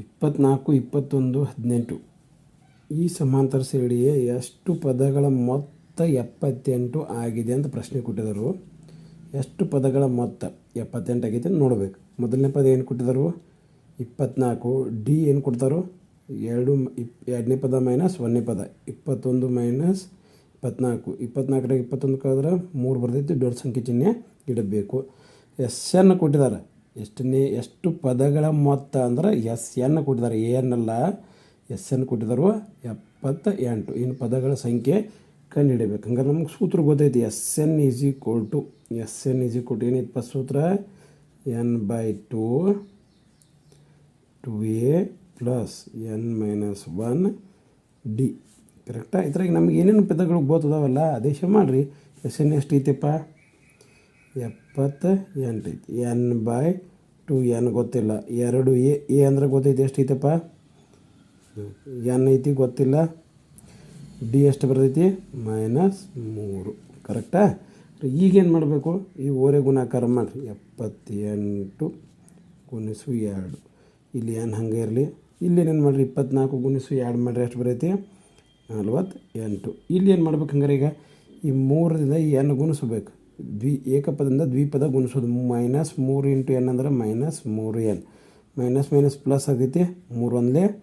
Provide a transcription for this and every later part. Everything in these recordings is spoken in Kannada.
ಇಪ್ಪತ್ನಾಲ್ಕು, ಇಪ್ಪತ್ತೊಂದು, ಹದಿನೆಂಟು. ಈ ಸಮಾಂತರ ಶ್ರೇಣಿಯ ಎಷ್ಟು ಪದಗಳ ಮೊತ್ತ ಎಪ್ಪತ್ತೆಂಟು ಆಗಿದೆ ಅಂತ ಪ್ರಶ್ನೆ ಕೊಟ್ಟಿದ್ದರು. ಎಷ್ಟು ಪದಗಳ ಮೊತ್ತ ಎಪ್ಪತ್ತೆಂಟು ಆಗಿದೆ ಅಂತ ನೋಡಬೇಕು. ಮೊದಲನೇ ಪದ ಏನು ಕೊಟ್ಟಿದ್ದರು? ಇಪ್ಪತ್ನಾಲ್ಕು. ಡಿ ಏನು ಕೊಡ್ತಾರೋ? ಎರಡು ಇಪ್ ಎರಡನೇ ಪದ ಮೈನಸ್ ಒಂದನೇ ಪದ. ಇಪ್ಪತ್ತೊಂದು ಮೈನಸ್ ಇಪ್ಪತ್ನಾಲ್ಕು. ಇಪ್ಪತ್ನಾಲ್ಕರಾಗ ಇಪ್ಪತ್ತೊಂದು ಕಳೆದ್ರೆ ಮೂರು ಬರ್ತೈತಿ ದೊಡ್ಡ ಸಂಖ್ಯೆ ಚಿಹ್ನೆ ಇಡಬೇಕು. ಎಸ್ ಎನ್ ಕೊಟ್ಟಿದ್ದಾರೆ. ಎಷ್ಟನೇ ಎಷ್ಟು ಪದಗಳ ಮೊತ್ತ ಅಂದ್ರೆ ಎಸ್, ಎನ್ ಕೊಟ್ಟಿದ್ದಾರೆ. ಅಲ್ಲ, ಎಸ್ ಎನ್ ಕೊಟ್ಟಿದ್ದಾರೆ ಎಪ್ಪತ್ತ ಎಂಟು ಇನ್ನು ಪದಗಳ ಸಂಖ್ಯೆ ಕಂಡುಹಿಡಬೇಕು. ಹಂಗಾರೆ ನಮ್ಗೆ ಸೂತ್ರ ಗೊತ್ತೈತಿ. S N is equal to S N is equal to ಪಸ್ ಸೂತ್ರ? N by two two A plus N minus one D ಕರೆಕ್ಟಾ ಇದ್ರಾಗ ನಮ್ಗೆ ಏನೇನು ಪದಗಳು ಗೊತ್ತದಾವಲ್ಲ ಶೇ ಮಾಡಿರಿ. ಎಸ್ ಎನ್ ಎಷ್ಟು ಐತಿಪ್ಪ? ಎಪ್ಪತ್ತ ಎಂಟು ಐತಿ ಎನ್ ಬೈ ಟು ಎನ್ ಗೊತ್ತಿಲ್ಲ. ಎರಡು ಎ ಎ ಅಂದ್ರೆ ಗೊತ್ತೈತಿ, ಎಷ್ಟು ಐತಪ್ಪ? ಎನ್ ಐತಿ ಗೊತ್ತಿಲ್ಲ. ಡಿ ಎಷ್ಟು ಬರ್ತೈತಿ? ಮೈನಸ್ ಮೂರು. ಕರೆಕ್ಟಾ? ಈಗೇನು ಮಾಡಬೇಕು? ಈ ಓರೆ ಗುಣಾಕಾರ ಮಾಡಿರಿ. ಎಪ್ಪತ್ತೆಂಟು ಗುಣಿಸು ಎರಡು. ಇಲ್ಲಿ ಏನು ಹಂಗೆ ಇರಲಿ. ಇಲ್ಲಿ ಏನು ಮಾಡಿರಿ? ಇಪ್ಪತ್ನಾಲ್ಕು ಗುಣಿಸು ಎರಡು ಮಾಡಿರಿ. ಎಷ್ಟು ಬರೈತಿ ನಲ್ವತ್ತೆಂಟು. ಇಲ್ಲಿ ಏನು ಮಾಡ್ಬೇಕು ಹಂಗಾರೆ ಈಗ? ಈ ಮೂರರಿಂದ ಈ ಎನ್ ಗುಣಿಸ್ಬೇಕು. ದ್ವಿ, ಏಕಪದದಿಂದ ದ್ವಿಪದ ಗುಣಿಸೋದು. ಮೈನಸ್ ಮೂರು ಇಂಟು ಎನ್ ಅಂದ್ರೆ ಮೈನಸ್ ಮೂರು ಎನ್. ಮೈನಸ್ ಮೈನಸ್ ಪ್ಲಸ್ ಆಗೈತಿ ಮೂರು ಒಂದಲೇ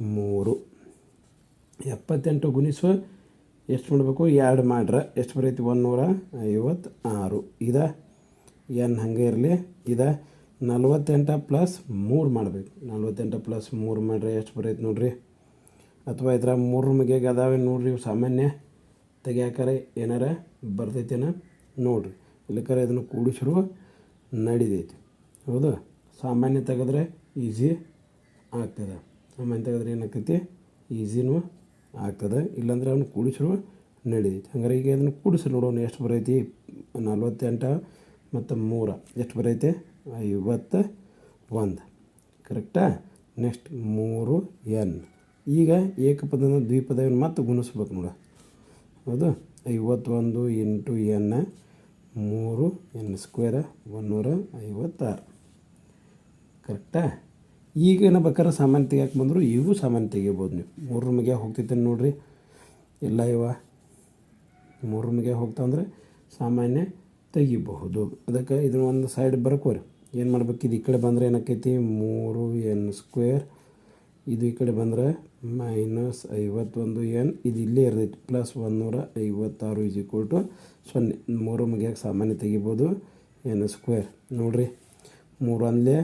ಮೂರು. ಎಪ್ಪತ್ತೆಂಟು ಗುಣಿಸು, ಎಷ್ಟು ಮಾಡಬೇಕು? ಎರಡು ಮಾಡ್ರೆ. ಎಷ್ಟು ಬರೈತಿ? ಐವತ್ತು ಆರು ಇದ ಎನ್ ಹಂಗೆ ಇರಲಿ. ಇದ ನಲ್ವತ್ತೆಂಟು ಪ್ಲಸ್ ಮೂರು ಮಾಡಬೇಕು. ನಲ್ವತ್ತೆಂಟು ಪ್ಲಸ್ ಮೂರು ಮಾಡ್ರೆ ಎಷ್ಟು ಬರೈತಿ ನೋಡ್ರಿ? ಅಥವಾ ಇದ್ರ ಮೂರು ಮಿಗೆಗೆ ಅದಾವೆ ನೋಡ್ರಿ ಸಾಮಾನ್ಯ ತೆಗಿಯಾಕರೆ ಏನಾರ ಬರ್ತೈತೇನ? ನೋಡ್ರಿ. ಇಲ್ಲಕರೆ ಇದನ್ನು ಕೂಡಿಸಿರುವ ನಡಿದೈತಿ ಹೌದು? ಸಾಮಾನ್ಯ ತೆಗೆದ್ರೆ ಈಸಿ ಆಗ್ತದೆ. ಸಾಮಾನ್ಯ ತೆಗೆದ್ರೆ ಏನಾಗ್ತೈತಿ? ಈಸಿನೂ ಆಗ್ತದೆ. ಇಲ್ಲಾಂದ್ರೆ ಅವನು ಕೂಡಿಸಿರುವ ನಡಿದೈತಿ ಹಂಗಾರೆ ಈಗ ಅದನ್ನು ಕೂಡಿಸಿ ನೋಡೋಣ. ಎಷ್ಟು ಬರೈತಿ? ನಲ್ವತ್ತೆಂಟು ಮತ್ತು ಮೂರ. ಎಷ್ಟು ಬರೈತೆ? ಐವತ್ತ ಒಂದು ಕರೆಕ್ಟಾ? ನೆಕ್ಸ್ಟ್ ಮೂರು ಎನ್. ಈಗ ಏಕಪದನ ದ್ವಿಪದವನ್ನು ಮತ್ತೆ ಗುಣಿಸ್ಬೇಕು ನೋಡ. ಹೌದು? ಐವತ್ತೊಂದು ಇಂಟು ಎನ್ ಮೂರು ಎನ್ ಸ್ಕ್ವೇರ ಒಂದೂರ ಐವತ್ತಾರು. ಕರೆಕ್ಟಾ? ಈಗ ಏನು ಬೇಕಾದ್ರೆ ಸಾಮಾನು ತೆಗಿಯಕ್ಕೆ ಬಂದರೂ ಇವು ಸಾಮಾನು ತೆಗಿಬೋದು ನೀವು. ಮೂರು ರೂಮಿಗೆ ಹೋಗ್ತೈತೆ ನೋಡ್ರಿ. ಎಲ್ಲ ಇವ. ಮೂರು ರೂಮಿಗೆ ಹೋಗ್ತಂದ್ರೆ ಸಾಮಾನ್ಯ ತೆಗಿಬಹುದು. ಅದಕ್ಕೆ ಇದನ್ನ ಒಂದು ಸೈಡ್ ಬರ್ಕೋರಿ. ಏನು ಮಾಡ್ಬೇಕು? ಇದು ಈ ಕಡೆ ಬಂದರೆ ಏನಾಕೈತಿ ಮೂರು ಎನ್ ಸ್ಕ್ವೇರ್ ಇದು ಈ ಕಡೆ ಬಂದರೆ ಮೈನಸ್ ಐವತ್ತೊಂದು ಎನ್ ಇದು ಇಲ್ಲೇ ಇರ್ತೈತಿ. ಪ್ಲಸ್ ಒಂದೂರ ಐವತ್ತಾರು ಇಸ್ ಈಕ್ವಲ್ ಟು ಸೊನ್ನೆ. ಮೂರು ಮುಗಿಯೋಕೆ ಸಾಮಾನ್ಯ ತೆಗಿಬೋದು ಎನ್ ಸ್ಕ್ವೇರ್ ನೋಡಿರಿ, ಮೂರು ಒಂದಲೇ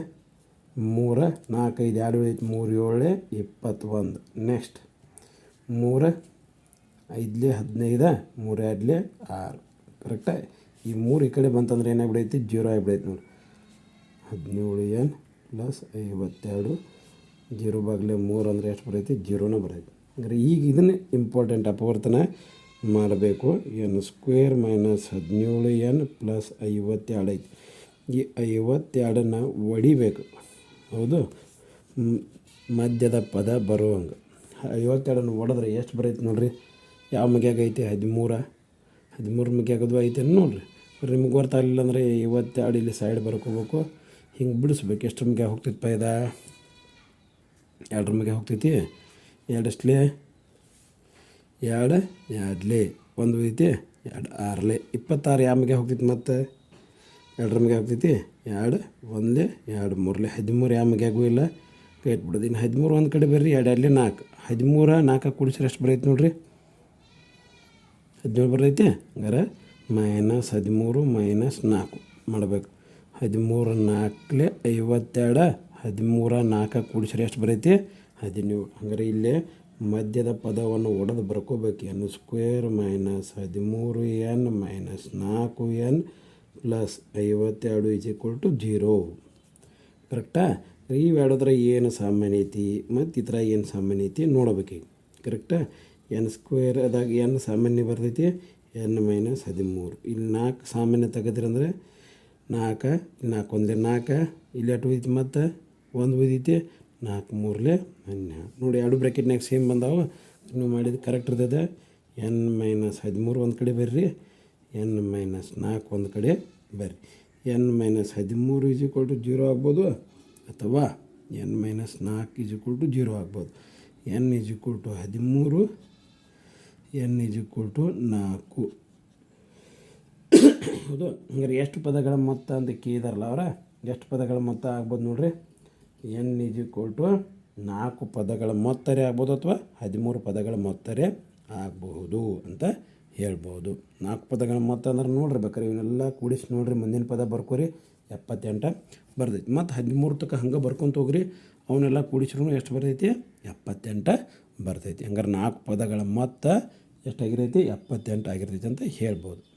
ಮೂರು ನಾಲ್ಕೈದು ಎರಡು ಐತಿ ಮೂರು ಏಳೆ, ಇಪ್ಪತ್ತೊಂದು. ನೆಕ್ಸ್ಟ್ ಮೂರು ಐದಲೇ ಹದಿನೈದು, ಮೂರು ಎರಡಲೇ ಆರು. ಕರೆಕ್ಟಾ ಈ ಮೂರು ಈ ಕಡೆ ಬಂತಂದ್ರೆ ಏನಾಗ್ಬಿಡೈತಿ? ಜೀರೋ ಆಗಿಬಿಡೈತಿ ನೋಡಿ ಹದಿನೇಳು ಎನ್ ಪ್ಲಸ್ ಐವತ್ತೆರಡು ಜೀರೋ ಬಾಗಿಲೆ ಮೂರು ಅಂದರೆ ಎಷ್ಟು ಬರೈತಿ? ಜೀರೋನ ಬರೈತಿ. ಅಂದರೆ ಈಗ ಇದನ್ನೇ ಇಂಪಾರ್ಟೆಂಟ್ ಅಪವರ್ತನ ಮಾಡಬೇಕು. ಎನ್ ಸ್ಕ್ವೇರ್ ಮೈನಸ್ ಹದಿನೇಳು ಎನ್ ಪ್ಲಸ್ ಐವತ್ತೆರಡು ಐತಿ. ಈ ಐವತ್ತೆರಡನ್ನು ಒಡಿಬೇಕು. ಹೌದು? ಮಧ್ಯದ ಪದ ಬರುವಂಗೆ. ಐವತ್ತೆರಡನ್ನು ಒಡೆದ್ರೆ ಎಷ್ಟು ಬರೈತಿ ನೋಡಿರಿ? ಯಾವ ಮಗ್ಯಾಗ ಐತಿ? ಹದಿಮೂರ. ಹದಿಮೂರು ಮಗ್ಯಾಗದು ಐತೆ ನೋಡಿರಿ. ನಿಮ್ಗೆ ಗೊತ್ತಾಗಲಿಲ್ಲ ಅಂದರೆ ಐವತ್ತೆರಡು ಇಲ್ಲಿ ಸೈಡ್ ಬರ್ಕೋಬೇಕು. ಹಿಂಗೆ ಬಿಡಿಸ್ಬೇಕು. ಎಷ್ಟು ಮಗ್ಯಾಗ ಹೋಗ್ತಿತ್ತು ಪೈದ ಎರಡರ ಮ್ಯಾಗೆ ಹೋಗ್ತೈತಿ. ಎರಡಷ್ಟಲೇ ಎರಡು, ಎರಡ್ಲೇ. ಒಂದು ಐತಿ ಎರಡು, ಆರ್ಲೆ. ಇಪ್ಪತ್ತಾರು ಯಾವ ಮ್ಯಾಗೆ ಹೋಗ್ತೈತಿ ಮತ್ತು? ಎರಡರ ಮ್ಯಾಗೆ ಹೋಗ್ತೈತಿ. ಎರಡು ಒಂದು ಎರಡು, ಮೂರಲೆ. ಹದಿಮೂರು ಯಾವ ಮಗ್ಯಾಗೂ ಇಲ್ಲ. ಕೈಟ್ ಬಿಡೋದು ಇನ್ನು ಹದಿಮೂರು ಒಂದು ಕಡೆ ಬರ್ರಿ. ಎರಡು, ಎರಡಲೆ ನಾಲ್ಕು. ಹದಿಮೂರು ನಾಲ್ಕು ಕೂಡಿಸ್ರೆ ಎಷ್ಟು ಬರೈತೆ ನೋಡ್ರಿ. ಹದಿನೇಳು ಬರ್ತೈತಿ ಹಂಗಾರೆ ಮೈನಸ್ ಹದಿಮೂರು ಮೈನಸ್ ನಾಲ್ಕು ಮಾಡಬೇಕು. ಹದಿಮೂರು ನಾಲ್ಕಲೆ ಐವತ್ತೆರಡು. ಹದಿಮೂರ ನಾಲ್ಕು ಕೂಡಿಸ್ರೆ ಎಷ್ಟು ಬರೈತಿ? ಹದಿನೇಳು. ಹಂಗಾರೆ ಇಲ್ಲೇ ಮಧ್ಯದ ಪದವನ್ನು ಒಡೆದು ಬರ್ಕೋಬೇಕು. ಎನ್ ಸ್ಕ್ವೇರ್ ಮೈನಸ್ ಹದಿಮೂರು ಎನ್ ಮೈನಸ್ ನಾಲ್ಕು ಎನ್ ಪ್ಲಸ್ ಐವತ್ತೆರಡು ಇಸ್ ಈಕ್ವಲ್ ಟು ಜೀರೋ ಕರೆಕ್ಟಾ ಇವು ಎರಡದ್ರ ಏನು ಸಾಮಾನ್ಯ ಐತಿ? ಮತ್ತು ಈ ಥರ ಏನು ಸಾಮಾನ್ಯ ಐತಿ ನೋಡ್ಬೇಕೀಗ ಕರೆಕ್ಟಾ ಎನ್ ಸ್ಕ್ವೇರ್ ಅದಾಗ ಎನ್ ಸಾಮಾನ್ಯ ಬರ್ತೈತಿ? ಎನ್ ಮೈನಸ್ ಹದಿಮೂರು. ಇಲ್ಲಿ ನಾಲ್ಕು ಸಾಮಾನ್ಯ ತೆಗೆದ್ರಂದ್ರೆ ನಾಲ್ಕು ನಾಲ್ಕು ಒಂದೇ ನಾಲ್ಕು, ಇಲ್ಲಿ ಎಷ್ಟು ಐತಿ ಮತ್ತು ಒಂದು ಉಳಿದೈತಿ ನಾಲ್ಕು ಮೂರಲೆ ಹನ್ನೆರಡು ನೋಡಿ, ಎರಡು ಬ್ರ್ಯಾಕೆಟ್ನಾಗ ಸೇಮ್ ಬಂದಾವೆ. ನೀವು ಮಾಡಿದ್ದು ಕರೆಕ್ಟ್ ಇರ್ತದೆ. ಎನ್ ಮೈನಸ್ ಹದಿಮೂರು ಒಂದು ಕಡೆ ಬರ್ರಿ. ಎನ್ ಮೈನಸ್ ನಾಲ್ಕು ಒಂದು ಕಡೆ ಬರ್ರಿ. ಎನ್ ಮೈನಸ್ ಹದಿಮೂರು ಇಸ್ ಈಕ್ವಲ್ ಟು ಜೀರೋ ಆಗ್ಬೋದು, ಅಥವಾ ಎನ್ ಮೈನಸ್ ನಾಲ್ಕು ಈಸ್ ಈಕ್ವಲ್ ಟು ಜೀರೋ ಆಗ್ಬೋದು. ಎನ್ ಈಸ್ ಈಕ್ವಲ್ ಟು ಹದಿಮೂರು ಎನ್ ಈಸ್ ಈಕ್ವಲ್ ಟು ನಾಲ್ಕು. ಹೌದು, ಹಂಗಾರೆ ಎಷ್ಟು ಪದಗಳ ಮೊತ್ತ ಅಂತ ಕೇಳಿದಾರಲ್ಲ ಅವರ? ಎಷ್ಟು ಪದಗಳ ಮೊತ್ತ ಆಗ್ಬೋದು ನೋಡ್ರಿ. ಎನ್ ಈಸ್ ಈಕ್ವಲ್ ಟು ನಾಲ್ಕು ಪದಗಳ ಮೊತ್ತರೆ ಆಗ್ಬೋದು ಅಥವಾ ಹದಿಮೂರು ಪದಗಳ ಮೊತ್ತರೆ ಆಗಬಹುದು ಅಂತ ಹೇಳ್ಬೋದು. ನಾಲ್ಕು ಪದಗಳ ಮೊತ್ತ ಅಂದ್ರೆ ನೋಡ್ರಿ ಬೇಕಾರೆ ಇವನ್ನೆಲ್ಲ ಕೂಡಿಸಿ ನೋಡ್ರಿ, ಮುಂದಿನ ಪದ ಬರ್ಕೋರಿ, ಎಪ್ಪತ್ತೆಂಟು ಬರ್ತೈತಿ. ಮತ್ತು ಹದಿಮೂರು ತಕ್ಕ ಹಂಗೆ ಬರ್ಕೊಂತ ಹೋಗ್ರಿ, ಅವನ್ನೆಲ್ಲ ಕೂಡಿಸ್ರು ಎಷ್ಟು ಬರ್ತೈತಿ? ಎಪ್ಪತ್ತೆಂಟು ಬರ್ತೈತಿ. ಹಂಗಾರೆ ನಾಲ್ಕು ಪದಗಳ ಮೊತ್ತ ಎಷ್ಟಾಗಿರೈತಿ? ಎಪ್ಪತ್ತೆಂಟು ಆಗಿರ್ತೈತಿ ಅಂತ ಹೇಳ್ಬೋದು.